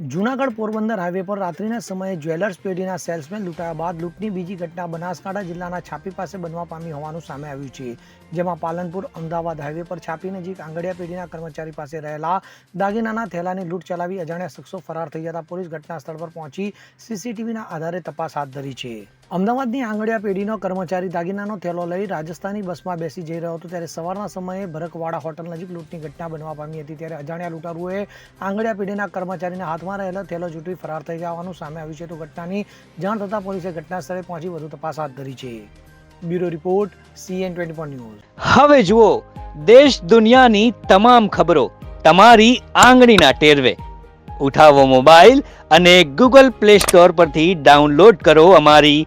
Junagadh Porbandar highway પર રાત્રિના સમયે જ્વેલર્સ પેઢીના સેલ્સમેન લૂંટાયા બાદ લૂંટની બીજી ઘટના બનાસકાંઠા જિલ્લાના છાપી પાસે બનવા પામી હોવાનું સામે આવ્યું છે, જેમાં પાલનપુર અમદાવાદ હાઈવે પર છાપી નજીક આંગડિયા પેઢીના કર્મચારી પાસે રહેલા દાગીનાના થેલાની લૂંટ ચલાવી અજાણ્યા શખ્સો ફરાર થઈ જતા પોલીસ ઘટના સ્થળ પર પહોંચી સીસીટીવીના આધારે તપાસ હાથ ધરી છે. અમદાવાદની આંગળિયા પેઢીનો કર્મચારી દાગીનાનો થેલો લઈ રાજસ્થાની બસમાં બેસી જઈ રહ્યો હતો ત્યારે સવારના સમયે ભરકવાડા હોટલ નજીક લૂંટની ઘટના બનવા પામી હતી ત્યારે અજાણ્યા લૂંટારુઓએ આંગળિયા પેઢીના કર્મચારીના હાથમાં રહેલો થેલો જૂટવી ફરાર થઈ જવાનું સામે આવ્યું છે. તો ઘટનાની જાણ થતાં પોલીસે ઘટના સ્થળે પહોંચી વધુ તપાસ હાથ ધરી છે. Bureau report CN twenty news. હવે જુઓ, દેશ દુનિયાની તમામ ખબરો તમારી આંગળીના ટેરવે. ઉઠાવો મોબાઈલ અને ગૂગલ પ્લે સ્ટોર પરથી ડાઉનલોડ કરો અમારી